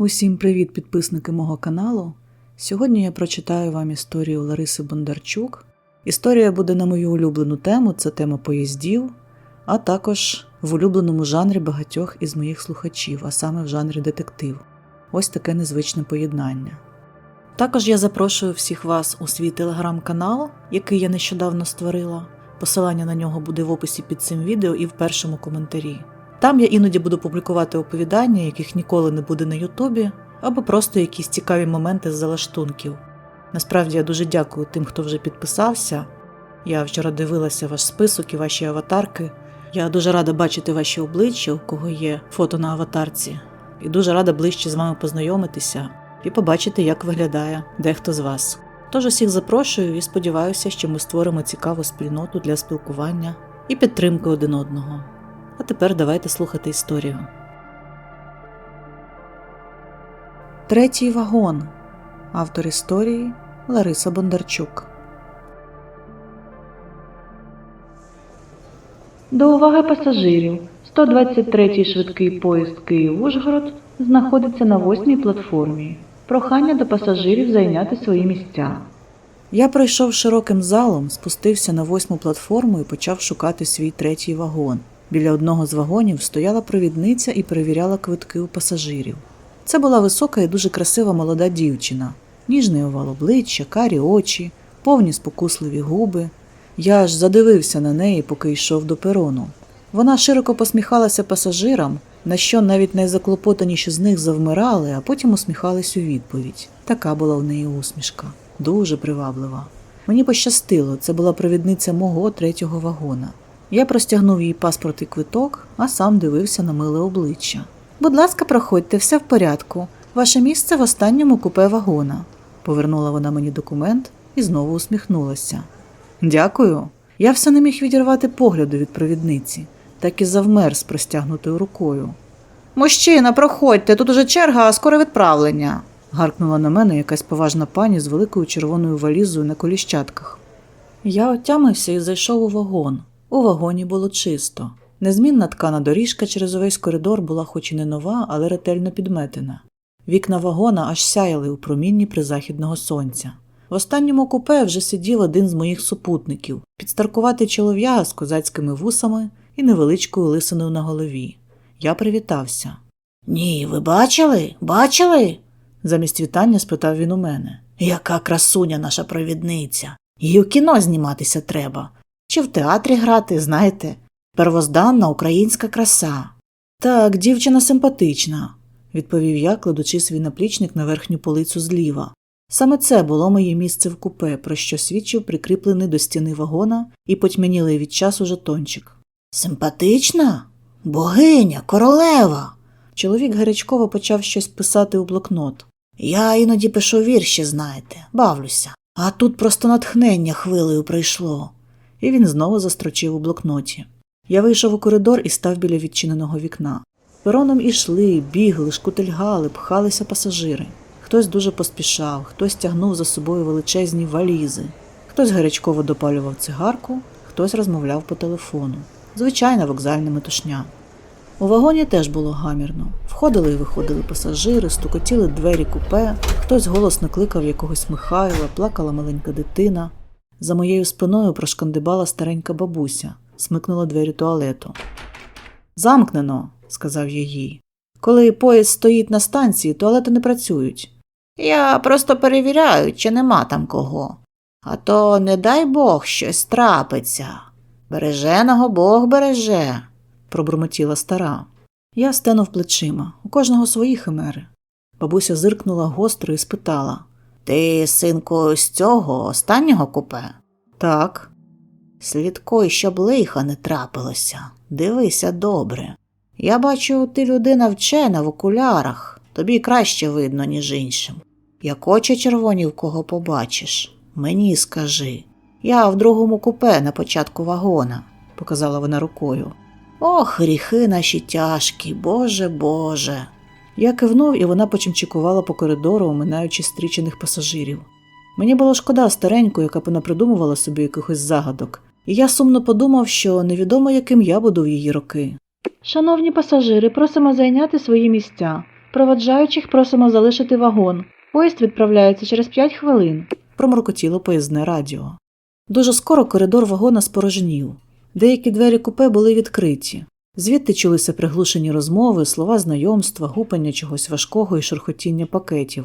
Усім привіт, підписники мого каналу. Сьогодні я прочитаю вам історію Лариси Бондарчук. Історія буде на мою улюблену тему це тема поїздів, а також в улюбленому жанрі багатьох із моїх слухачів, а саме в жанрі детектив. Ось таке незвичне поєднання. Також я запрошую всіх вас у свій телеграм-канал, який я нещодавно створила. Посилання на нього буде в описі під цим відео і в першому коментарі. Там я іноді буду публікувати оповідання, яких ніколи не буде на Ютубі, або просто якісь цікаві моменти з залаштунків. Насправді я дуже дякую тим, хто вже підписався. Я вчора дивилася ваш список і ваші аватарки. Я дуже рада бачити ваші обличчя, у кого є фото на аватарці, і дуже рада ближче з вами познайомитися і побачити, як виглядає дехто з вас. Тож усіх запрошую і сподіваюся, що ми створимо цікаву спільноту для спілкування і підтримки один одного. А тепер давайте слухати історію. Третій вагон. Автор історії Лариса Бондарчук. До уваги пасажирів. 123-й швидкий поїзд Київ-Ужгород знаходиться на восьмій платформі. Прохання до пасажирів зайняти свої місця. Я пройшов широким залом, спустився на восьму платформу і почав шукати свій третій вагон. Біля одного з вагонів стояла провідниця і перевіряла квитки у пасажирів. Це була висока і дуже красива молода дівчина, ніжний овал обличчя, карі очі, повні спокусливі губи. Я аж задивився на неї, поки йшов до перону. Вона широко посміхалася пасажирам, на що навіть найзаклопотаніші з них завмирали, а потім усміхались у відповідь. Така була в неї усмішка, дуже приваблива. Мені пощастило, це була провідниця мого третього вагона. Я простягнув їй паспорт і квиток, а сам дивився на миле обличчя. Будь ласка, проходьте, все в порядку. Ваше місце в останньому купе вагона. Повернула вона мені документ і знову усміхнулася. Дякую. Я все не міг відірвати погляду від провідниці, так і завмер з простягнутою рукою. Мужчина, проходьте, тут уже черга, а скоро відправлення. гаркнула на мене якась поважна пані з великою червоною валізою на коліщатках. Я отямився і зайшов у вагон. У вагоні було чисто. Незмінна ткана доріжка через увесь коридор була хоч і не нова, але ретельно підметена. Вікна вагона аж сяяли у промінні призахідного сонця. В останньому купе вже сидів один з моїх супутників, підстаркуватий чолов'яга з козацькими вусами і невеличкою лисиною на голові. Я привітався. Ні, ви бачили? Бачили? замість вітання спитав він у мене. Яка красуня наша провідниця. Їй у кіно зніматися треба. Чи в театрі грати, знаєте, первозданна українська краса. Так, дівчина симпатична, відповів я, кладучи свій наплічник на верхню полицю зліва. Саме це було моє місце в купе, про що свідчив прикріплений до стіни вагона і потьмянілий від часу жетончик. Симпатична? Богиня, королева. Чоловік гарячково почав щось писати у блокнот. Я іноді пишу вірші, знаєте, бавлюся. А тут просто натхнення хвилею прийшло. І він знову застрочив у блокноті. Я вийшов у коридор і став біля відчиненого вікна. Пероном ішли, бігли, шкутильгали, пхалися пасажири. Хтось дуже поспішав, хтось тягнув за собою величезні валізи, хтось гарячково допалював цигарку, хтось розмовляв по телефону. Звичайна вокзальна метушня. У вагоні теж було гамірно. Входили і виходили пасажири, стукотіли двері купе, хтось голосно кликав якогось Михайла, плакала маленька дитина. За моєю спиною прошкандибала старенька бабуся, смикнула двері туалету. Замкнено, сказав я їй. Коли поїзд стоїть на станції, туалети не працюють. Я просто перевіряю, чи нема там кого. А то, не дай Бог, щось трапиться. Береженого Бог береже, пробурмотіла стара. Я стенув плечима, у кожного свої химери. Бабуся зиркнула гостро і спитала Ти, синку, з цього останнього купе? Так. Слідкуй, щоб лиха не трапилося. Дивися добре. Я бачу, ти людина вчена в окулярах, тобі краще видно, ніж іншим. Як очі червоні в кого побачиш, мені скажи. Я в другому купе на початку вагона, показала вона рукою. Ох, гріхи наші тяжкі, Боже Боже. Я кивнув, і вона почимчикувала по коридору, оминаючи стрічених пасажирів. Мені було шкода стареньку, яка понапридумувала собі якихось загадок, і я сумно подумав, що невідомо, яким я буду в її роки. Шановні пасажири, просимо зайняти свої місця. Проводжаючих просимо залишити вагон. Поїзд відправляється через 5 хвилин. Проморкотіло поїзне радіо. Дуже скоро коридор вагона спорожнів. Деякі двері купе були відкриті. Звідти чулися приглушені розмови, слова знайомства, гупання чогось важкого і шурхотіння пакетів.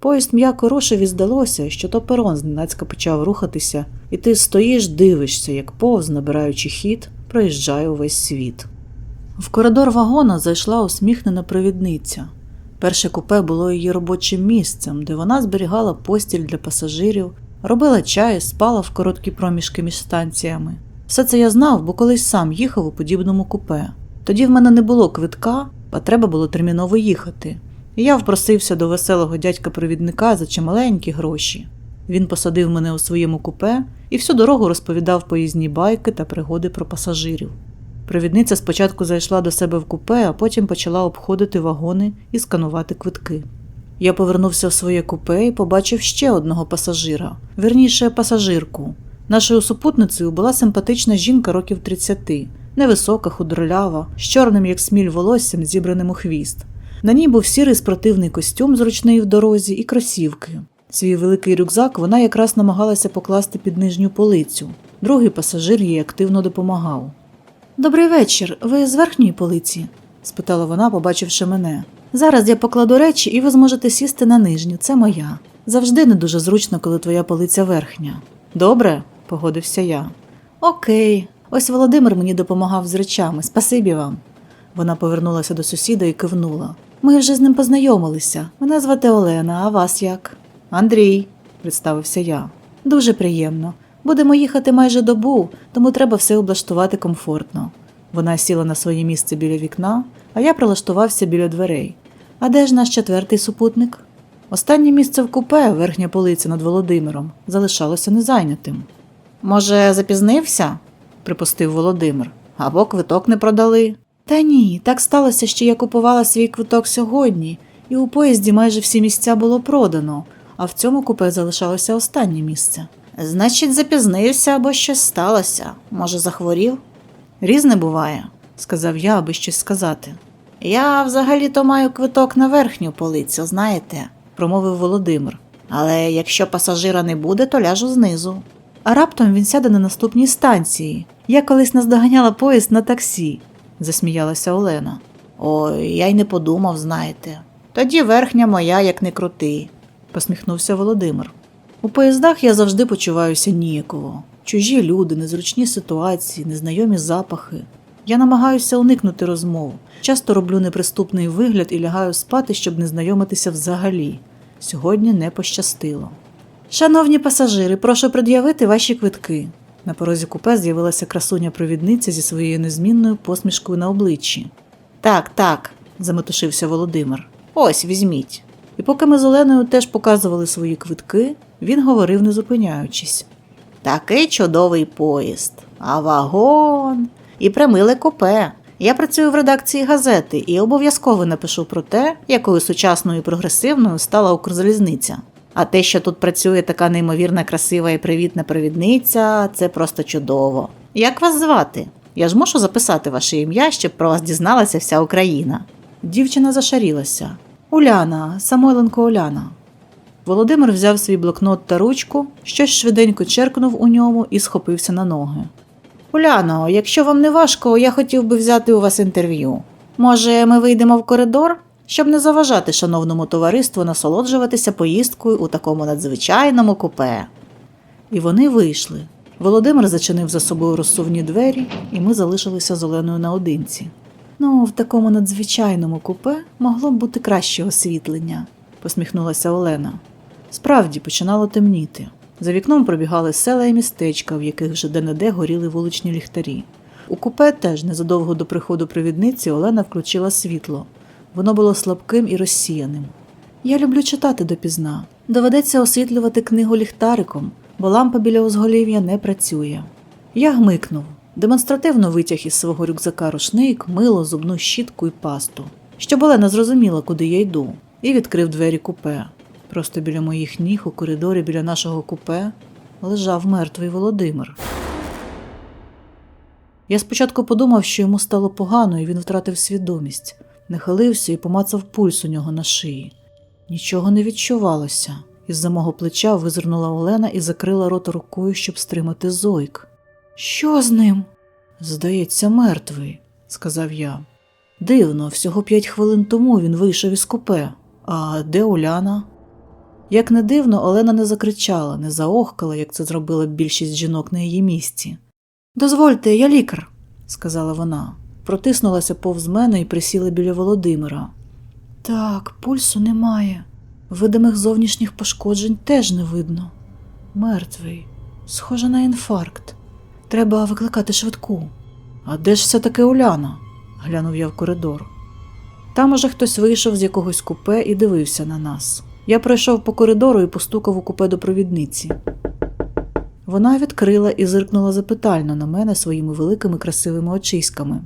Поїзд м'яко рушив і здалося, що то перон зненацька почав рухатися, і ти стоїш, дивишся, як повз, набираючи хід, проїжджає увесь світ. В коридор вагона зайшла усміхнена провідниця. Перше купе було її робочим місцем, де вона зберігала постіль для пасажирів, робила чай, спала в короткі проміжки між станціями. Все це я знав, бо колись сам їхав у подібному купе. Тоді в мене не було квитка, а треба було терміново їхати. І я впросився до веселого дядька-провідника за чималенькі гроші. Він посадив мене у своєму купе і всю дорогу розповідав поїзні байки та пригоди про пасажирів. Провідниця спочатку зайшла до себе в купе, а потім почала обходити вагони і сканувати квитки. Я повернувся в своє купе і побачив ще одного пасажира, верніше пасажирку. Нашою супутницею була симпатична жінка років 30, невисока, худролява, з чорним, як сміль волоссям, зібраним у хвіст. На ній був сірий спортивний костюм, зручний в дорозі, і кросівки. Свій великий рюкзак вона якраз намагалася покласти під нижню полицю. Другий пасажир їй активно допомагав. Добрий вечір. Ви з верхньої полиці? спитала вона, побачивши мене. Зараз я покладу речі, і ви зможете сісти на нижню. Це моя. Завжди не дуже зручно, коли твоя полиця верхня. Добре, погодився я. Окей. Ось Володимир мені допомагав з речами. Спасибі вам. Вона повернулася до сусіда і кивнула. Ми вже з ним познайомилися. Мене звати Олена, а вас як? Андрій, представився я. Дуже приємно. Будемо їхати майже добу, тому треба все облаштувати комфортно. Вона сіла на своє місце біля вікна, а я прилаштувався біля дверей. А де ж наш четвертий супутник? Останнє місце в купе, верхня полиця над Володимиром, залишалося незайнятим. Може, запізнився? припустив Володимир. Або квиток не продали. Та ні, так сталося, що я купувала свій квиток сьогодні, і у поїзді майже всі місця було продано, а в цьому купе залишалося останнє місце. Значить, запізнився або щось сталося. Може, захворів? Різне буває, сказав я, аби щось сказати. Я взагалі-то маю квиток на верхню полицю, знаєте, промовив Володимир. Але якщо пасажира не буде, то ляжу знизу. А раптом він сяде на наступній станції. Я колись наздоганяла поїзд на таксі, засміялася Олена. Ой, я й не подумав, знаєте. Тоді верхня моя, як не крути, посміхнувся Володимир. У поїздах я завжди почуваюся ніяково. Чужі люди, незручні ситуації, незнайомі запахи. Я намагаюся уникнути розмов. Часто роблю неприступний вигляд і лягаю спати, щоб не знайомитися взагалі. Сьогодні не пощастило. Шановні пасажири, прошу пред'явити ваші квитки. На порозі купе з'явилася красуня провідниця зі своєю незмінною посмішкою на обличчі. Так, так, заметушився Володимир. Ось візьміть. І поки ми з Оленою теж показували свої квитки, він говорив, не зупиняючись. Такий чудовий поїзд, а вагон і примиле купе. Я працюю в редакції газети і обов'язково напишу про те, якою сучасною і прогресивною стала Укрзалізниця. А те, що тут працює така неймовірна, красива і привітна провідниця, це просто чудово. Як вас звати? Я ж можу записати ваше ім'я, щоб про вас дізналася вся Україна. Дівчина зашарілася. Уляна, Самойленко Уляна. Володимир взяв свій блокнот та ручку, щось швиденько черкнув у ньому і схопився на ноги. Уляно, якщо вам не важко, я хотів би взяти у вас інтерв'ю. Може, ми вийдемо в коридор, щоб не заважати шановному товариству насолоджуватися поїздкою у такому надзвичайному купе. І вони вийшли. Володимир зачинив за собою розсувні двері, і ми залишилися з Оленою наодинці. Ну, в такому надзвичайному купе могло б бути краще освітлення, посміхнулася Олена. Справді починало темніти. За вікном пробігали села і містечка, в яких вже де-не-де горіли вуличні ліхтарі. У купе теж незадовго до приходу провідниці Олена включила світло. Воно було слабким і розсіяним. Я люблю читати допізна. Доведеться освітлювати книгу ліхтариком, бо лампа біля узголів'я не працює. Я гмикнув, демонстративно витяг із свого рюкзака рушник, мило, зубну щітку і пасту, щоб Олена зрозуміла, куди я йду, і відкрив двері купе. Просто біля моїх ніг у коридорі біля нашого купе лежав мертвий Володимир. Я спочатку подумав, що йому стало погано і він втратив свідомість. Нахилився і помацав пульс у нього на шиї. Нічого не відчувалося. Із-за мого плеча визирнула Олена і закрила рота рукою, щоб стримати зойк. Що з ним? Здається, мертвий, сказав я. Дивно, всього п'ять хвилин тому він вийшов із купе. А де Уляна? Як не дивно, Олена не закричала, не заохкала, як це зробила більшість жінок на її місці. Дозвольте, я лікар, сказала вона. Протиснулася повз мене і присіла біля Володимира. Так, пульсу немає. Видимих зовнішніх пошкоджень теж не видно. Мертвий, схоже на інфаркт. Треба викликати швидку. А де ж все таки Уляна? глянув я в коридор. Там уже хтось вийшов з якогось купе і дивився на нас. Я пройшов по коридору і постукав у купе до провідниці. Вона відкрила і зиркнула запитально на мене своїми великими красивими очиськами.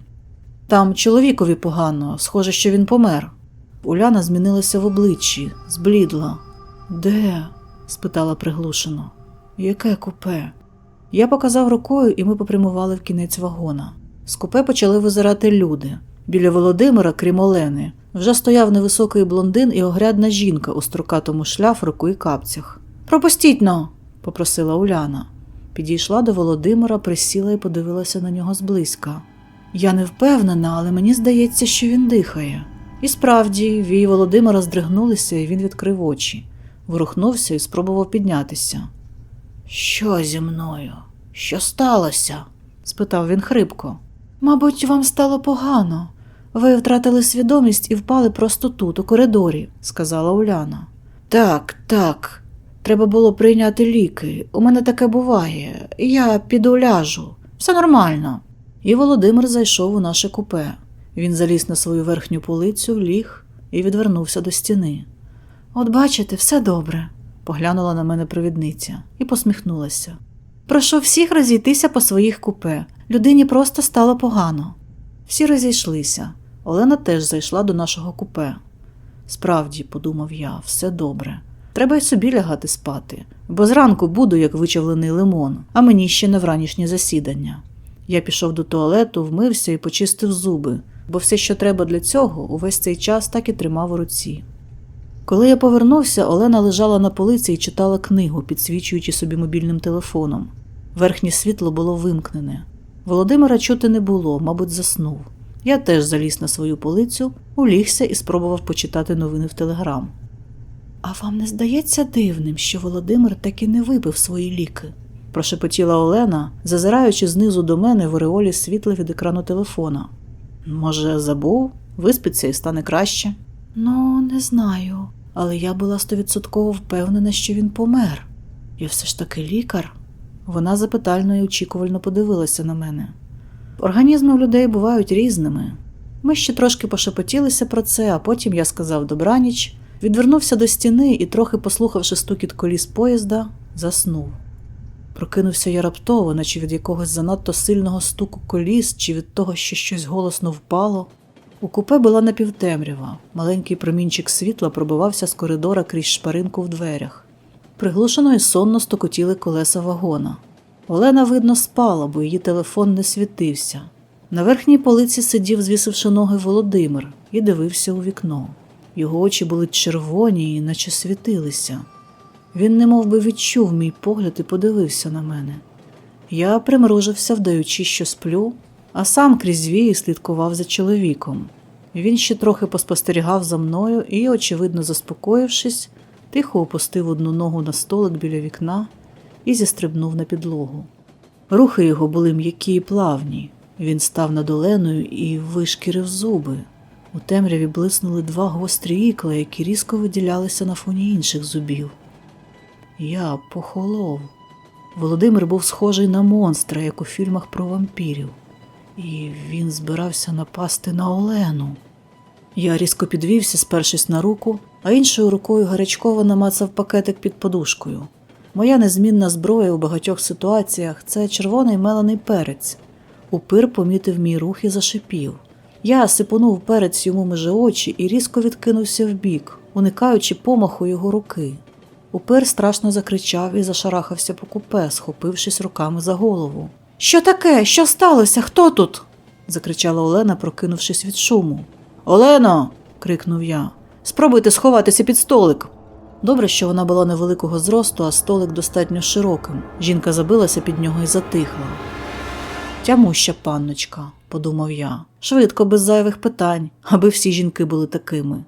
Там чоловікові погано, схоже, що він помер. Уляна змінилася в обличчі, зблідла. Де? спитала приглушено. Яке купе? Я показав рукою, і ми попрямували в кінець вагона. З купе почали визирати люди. Біля Володимира, крім Олени, вже стояв невисокий блондин і огрядна жінка у строкатому шляфрику і капцях. Пропустіть но, попросила Уляна. Підійшла до Володимира, присіла і подивилася на нього зблизька. Я не впевнена, але мені здається, що він дихає. І справді, вії Володимира здригнулися, і він відкрив очі, ворухнувся і спробував піднятися. Що зі мною? Що сталося? спитав він хрипко. Мабуть, вам стало погано. Ви втратили свідомість і впали просто тут, у коридорі, сказала Уляна. Так, так. Треба було прийняти ліки. У мене таке буває. Я піду ляжу. Все нормально. І Володимир зайшов у наше купе. Він заліз на свою верхню полицю, ліг і відвернувся до стіни. От бачите, все добре, поглянула на мене провідниця і посміхнулася. Прошу всіх розійтися по своїх купе. Людині просто стало погано. Всі розійшлися. Олена теж зайшла до нашого купе. Справді, подумав я, все добре. Треба й собі лягати спати, бо зранку буду як вичавлений лимон, а мені ще не вранішнє засідання. Я пішов до туалету, вмився і почистив зуби, бо все, що треба для цього, увесь цей час так і тримав у руці. Коли я повернувся, Олена лежала на полиці і читала книгу, підсвічуючи собі мобільним телефоном. Верхнє світло було вимкнене. Володимира чути не було, мабуть, заснув. Я теж заліз на свою полицю, улігся і спробував почитати новини в телеграм. А вам не здається дивним, що Володимир таки не випив свої ліки? Прошепотіла Олена, зазираючи знизу до мене в ореолі світла від екрану телефона. Може, забув, виспиться і стане краще? Ну, не знаю, але я була стовідсотково впевнена, що він помер. Я все ж таки лікар. Вона запитально і очікувально подивилася на мене. Організми у людей бувають різними. Ми ще трошки пошепотілися про це, а потім я сказав добраніч, відвернувся до стіни і, трохи послухавши стукіт коліс поїзда, заснув. Прокинувся я раптово, наче від якогось занадто сильного стуку коліс чи від того, що щось голосно впало. У купе була напівтемрява. Маленький промінчик світла пробивався з коридора крізь шпаринку в дверях. Приглушено і сонно стокотіли колеса вагона. Олена, видно, спала, бо її телефон не світився. На верхній полиці сидів, звісивши ноги Володимир, і дивився у вікно. Його очі були червоні і наче світилися. Він немов би відчув мій погляд і подивився на мене. Я примружився, вдаючи, що сплю, а сам крізь вії слідкував за чоловіком. Він ще трохи поспостерігав за мною і, очевидно заспокоївшись, тихо опустив одну ногу на столик біля вікна і зістрибнув на підлогу. Рухи його були м'які і плавні. Він став над Оленою і вишкірив зуби. У темряві блиснули два гострі ікла, які різко виділялися на фоні інших зубів. Я похолов. Володимир був схожий на монстра, як у фільмах про вампірів, і він збирався напасти на Олену. Я різко підвівся, спершись на руку, а іншою рукою гарячково намацав пакетик під подушкою. Моя незмінна зброя у багатьох ситуаціях це червоний мелений перець. Упир помітив мій рух і зашипів. Я сипонув перець йому межи очі і різко відкинувся вбік, уникаючи помаху його руки. Упир страшно закричав і зашарахався по купе, схопившись руками за голову. Що таке? Що сталося? Хто тут? закричала Олена, прокинувшись від шуму. Олено. крикнув я. Спробуйте сховатися під столик. Добре, що вона була невеликого зросту, а столик достатньо широким. Жінка забилася під нього і затихла. Тямуща панночка, подумав я, швидко, без зайвих питань, аби всі жінки були такими.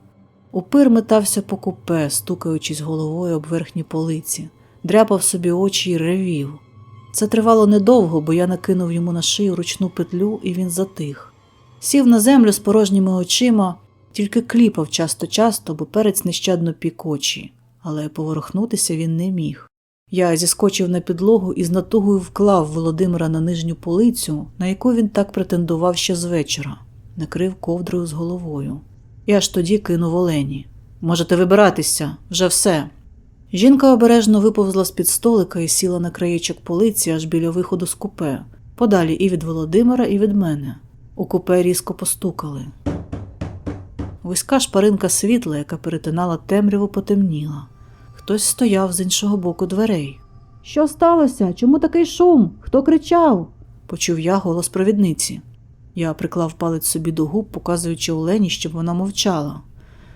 Упир метався по купе, стукаючись головою об верхні полиці, дряпав собі очі і ревів. Це тривало недовго, бо я накинув йому на шию ручну петлю, і він затих. Сів на землю з порожніми очима, тільки кліпав часто-часто, бо перець нещадно пік очі, але поворухнутися він не міг. Я зіскочив на підлогу і з натугою вклав Володимира на нижню полицю, на яку він так претендував ще з вечора, накрив ковдрою з головою. І аж тоді кинув Олені. Можете вибиратися, вже все. Жінка обережно виповзла з-під столика і сіла на краєчок полиці аж біля виходу з купе, подалі і від Володимира, і від мене. У купе різко постукали. Вузька шпаринка світла, яка перетинала темряву, потемніла. Хтось стояв з іншого боку дверей. Що сталося? Чому такий шум? Хто кричав? Почув я голос провідниці. Я приклав палець собі до губ, показуючи Олені, щоб вона мовчала.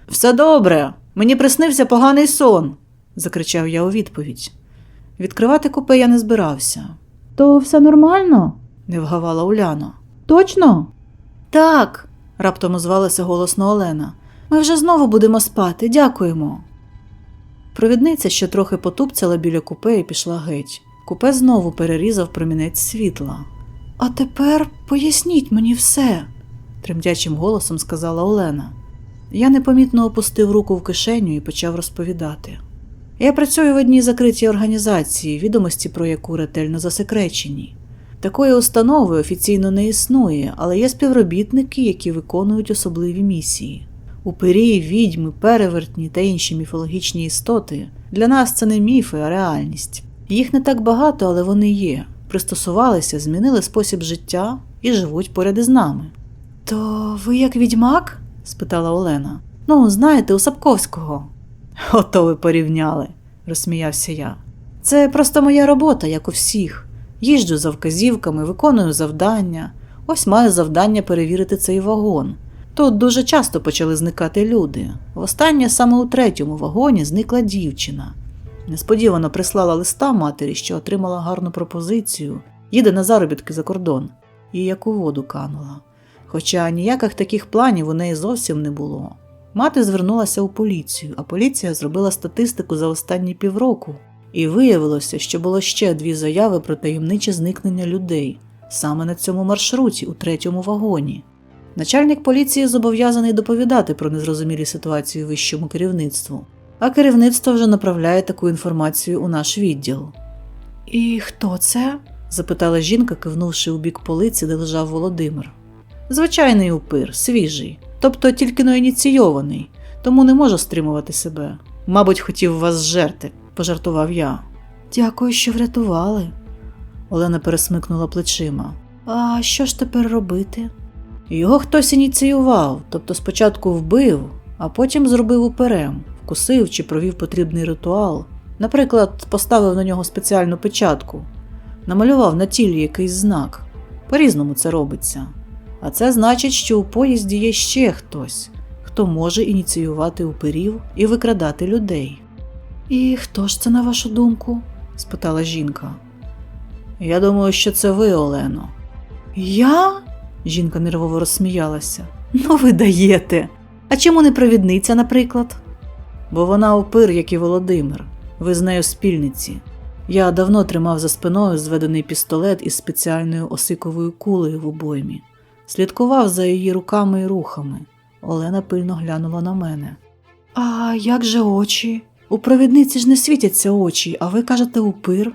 Все добре, мені приснився поганий сон, закричав я у відповідь. Відкривати купе я не збирався, То все нормально? не вгавала Уляна. Точно? Так, раптом озвалася голосно Олена. Ми вже знову будемо спати, дякуємо. Провідниця ще трохи потупцяла біля купе і пішла геть. Купе знову перерізав промінець світла. А тепер поясніть мені все, тремтячим голосом сказала Олена. Я непомітно опустив руку в кишеню і почав розповідати. Я працюю в одній закритій організації, відомості про яку ретельно засекречені. Такої установи офіційно не існує, але є співробітники, які виконують особливі місії. Упирі, відьми, перевертні та інші міфологічні істоти для нас це не міфи, а реальність. Їх не так багато, але вони є. Пристосувалися, змінили спосіб життя і живуть поряд із нами. То ви як відьмак? спитала Олена. Ну, знаєте, у Сапковського. Ото ви порівняли, розсміявся я. Це просто моя робота, як у всіх. Їжджу за вказівками, виконую завдання. Ось маю завдання перевірити цей вагон. Тут дуже часто почали зникати люди. Востаннє саме у третьому вагоні зникла дівчина. Несподівано прислала листа матері, що отримала гарну пропозицію, їде на заробітки за кордон, і як у воду канула. Хоча ніяких таких планів у неї зовсім не було. Мати звернулася у поліцію, а поліція зробила статистику за останні півроку, і виявилося, що було ще дві заяви про таємниче зникнення людей саме на цьому маршруті, у третьому вагоні. Начальник поліції зобов'язаний доповідати про незрозумілі ситуації вищому керівництву, а керівництво вже направляє таку інформацію у наш відділ. І хто це? запитала жінка, кивнувши у бік полиці, де лежав Володимир. Звичайний упир, свіжий, тобто тільки но ініційований, тому не можу стримувати себе. Мабуть, хотів вас зжерти, пожартував я. Дякую, що врятували. Олена пересмикнула плечима. А що ж тепер робити? Його хтось ініціював, тобто спочатку вбив, а потім зробив уперем, вкусив чи провів потрібний ритуал. Наприклад, поставив на нього спеціальну печатку, намалював на тілі якийсь знак. По-різному це робиться. А це значить, що у поїзді є ще хтось, хто може ініціювати упирів і викрадати людей. І хто ж це, на вашу думку? спитала жінка. Я думаю, що це ви, Олено. Я? Жінка нервово розсміялася. Ну, ви даєте. А чому не провідниця, наприклад? Бо вона упир, як і Володимир. Ви з нею спільниці. Я давно тримав за спиною зведений пістолет із спеціальною осиковою кулею в обоймі. Слідкував за її руками і рухами. Олена пильно глянула на мене. А як же очі? У провідниці ж не світяться очі, а ви кажете упир?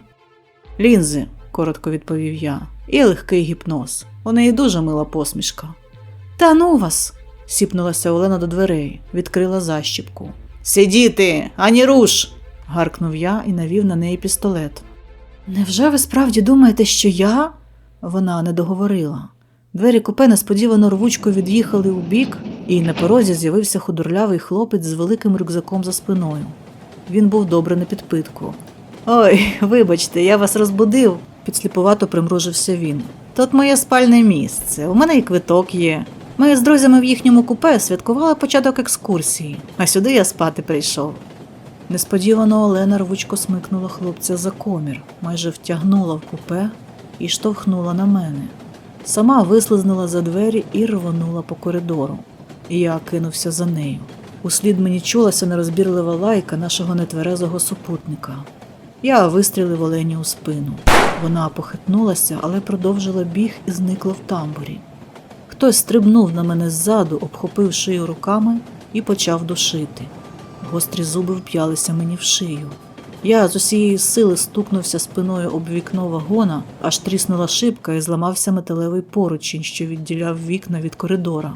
Лінзи, коротко відповів я, і легкий гіпноз. У неї дуже мила посмішка. Та ну вас. сіпнулася Олена до дверей, відкрила защіпку. Сидіти, ані руш. гаркнув я і навів на неї пістолет. Невже ви справді думаєте, що я? Вона не договорила. Двері купе несподівано рвучко від'їхали у бік, і на порозі з'явився худорлявий хлопець з великим рюкзаком за спиною. Він був добре на підпитку. Ой, вибачте, я вас розбудив, підсліпувато примружився він. Тут моє спальне місце, у мене і квиток є. Ми з друзями в їхньому купе святкували початок екскурсії, а сюди я спати прийшов. Несподівано Олена рвучко смикнула хлопця за комір, майже втягнула в купе і штовхнула на мене. Сама вислизнула за двері і рвонула по коридору. І я кинувся за нею. Услід мені чулася нерозбірлива лайка нашого нетверезого супутника. Я вистрілив Олені у спину. Вона похитнулася, але продовжила біг і зникла в тамбурі. Хтось стрибнув на мене ззаду, обхопив шию руками і почав душити. Гострі зуби вп'ялися мені в шию. Я з усієї сили стукнувся спиною об вікно вагона, аж тріснула шибка і зламався металевий поручень, що відділяв вікна від коридора.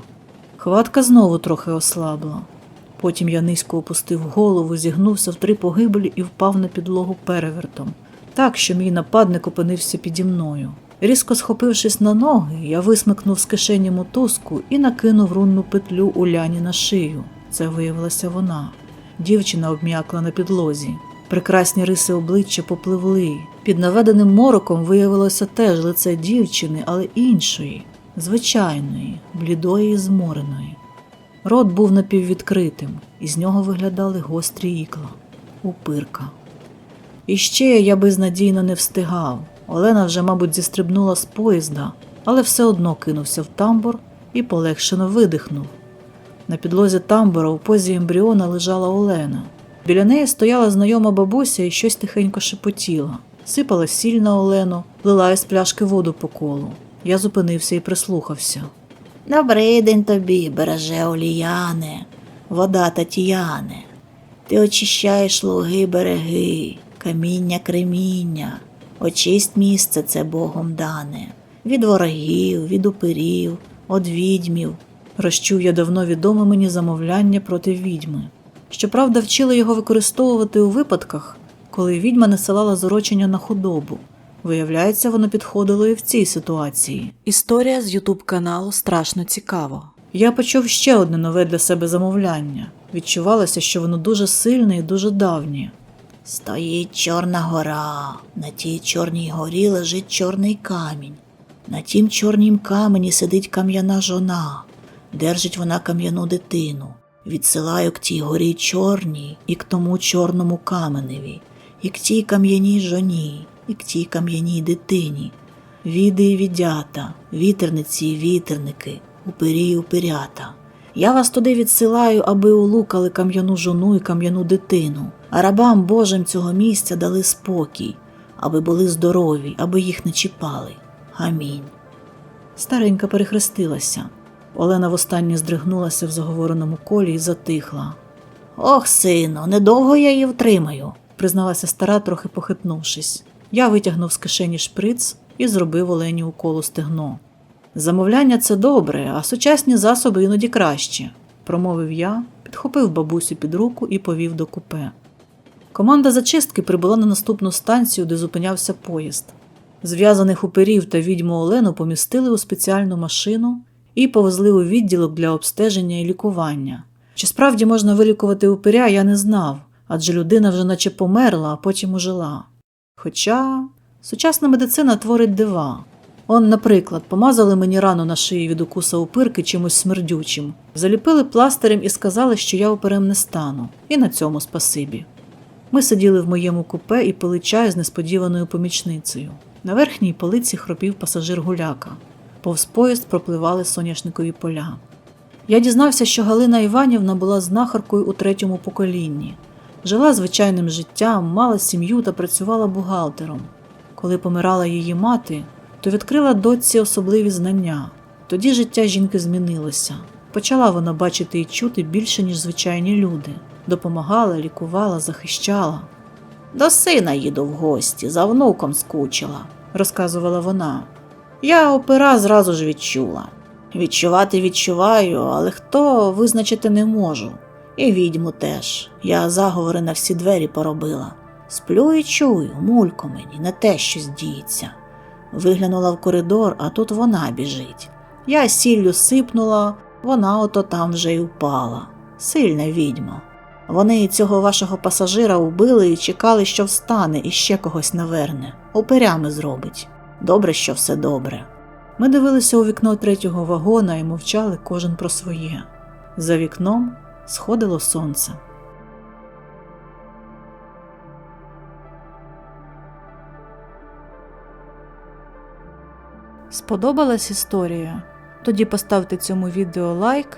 Хватка знову трохи ослабла. Потім я низько опустив голову, зігнувся в три погибелі і впав на підлогу перевертом, так, що мій нападник опинився піді мною. Різко схопившись на ноги, я висмикнув з кишені мотузку і накинув рунну петлю Уляні на шию. Це виявилася вона. Дівчина обм'якла на підлозі. Прекрасні риси обличчя попливли. Під наведеним мороком виявилося теж лице дівчини, але іншої, звичайної, блідої і змореної. Рот був напіввідкритим, і з нього виглядали гострі ікла. Упирка. І ще я безнадійно не встигав. Олена вже, мабуть, зістрибнула з поїзда, але все одно кинувся в тамбур і полегшено видихнув. На підлозі тамбура у позі ембріона лежала Олена. Біля неї стояла знайома бабуся і щось тихенько шепотіла. Сипала сіль на Олену, лила із пляшки воду по колу. Я зупинився і прислухався. Добрий день тобі, береже Оліяне, вода Тетяне. Ти очищаєш луги береги, каміння креміння, очисть місце це Богом дане, від ворогів, від упирів, од відьмів. Розчув я давно відоме мені замовляння проти відьми. Щоправда, вчили його використовувати у випадках, коли відьма насилала зорочення на худобу. Виявляється, воно підходило і в цій ситуації. Історія з Ютуб каналу страшно цікаво. Я почув ще одне нове для себе замовляння. Відчувалося, що воно дуже сильне і дуже давнє. Стоїть Чорна гора, на тій чорній горі лежить чорний камінь. На тім чорнім камені сидить кам'яна жона, держить вона кам'яну дитину. Відсилаю к тій горі чорній і к тому чорному каменеві, і к тій кам'яній жоні, і к тій кам'яній дитині. Віди і відята, вітерниці і вітерники, упирі і упирята. Я вас туди відсилаю, аби улукали кам'яну жону і кам'яну дитину, а рабам Божим цього місця дали спокій, аби були здорові, аби їх не чіпали. Амінь. Старенька перехрестилася. Олена востаннє здригнулася в заговореному колі і затихла. Ох, сину, недовго я її втримаю, призналася стара, трохи похитнувшись. Я витягнув з кишені шприц і зробив Олені укол у стегно. Замовляння це добре, а сучасні засоби іноді краще, промовив я, підхопив бабусю під руку і повів до купе. Команда зачистки прибула на наступну станцію, де зупинявся поїзд. Зв'язаних уперів та відьму Олену помістили у спеціальну машину і повезли у відділок для обстеження і лікування. Чи справді можна вилікувати упиря, я не знав, адже людина вже наче померла, а потім ожила. Хоча сучасна медицина творить дива. Он, наприклад, помазали мені рану на шиї від укуса упирки чимось смердючим, заліпили пластирем і сказали, що я оперем не стану. І на цьому спасибі. Ми сиділи в моєму купе і пили чай з несподіваною помічницею. На верхній полиці хропів пасажир гуляка. Повз поїзд пропливали соняшникові поля. Я дізнався, що Галина Іванівна була знахаркою у третьому поколінні. Жила звичайним життям, мала сім'ю та працювала бухгалтером. Коли помирала її мати, то відкрила дочці особливі знання. Тоді життя жінки змінилося. Почала вона бачити і чути більше, ніж звичайні люди. Допомагала, лікувала, захищала. До сина їду в гості, за внуком скучила, розказувала вона. Я опера зразу ж відчула. Відчувати відчуваю, але хто визначити не можу. І відьму теж. Я заговори на всі двері поробила. Сплю і чую, мулько мені, не те щось діється. Виглянула в коридор, а тут вона біжить. Я сіллю сипнула, вона ото там вже й упала. Сильна відьма. Вони цього вашого пасажира убили і чекали, що встане і ще когось наверне. Оперями зробить. Добре, що все добре. Ми дивилися у вікно третього вагона і мовчали кожен про своє. За вікном сходило сонце. Сподобалась історія? Тоді поставте цьому відео лайк,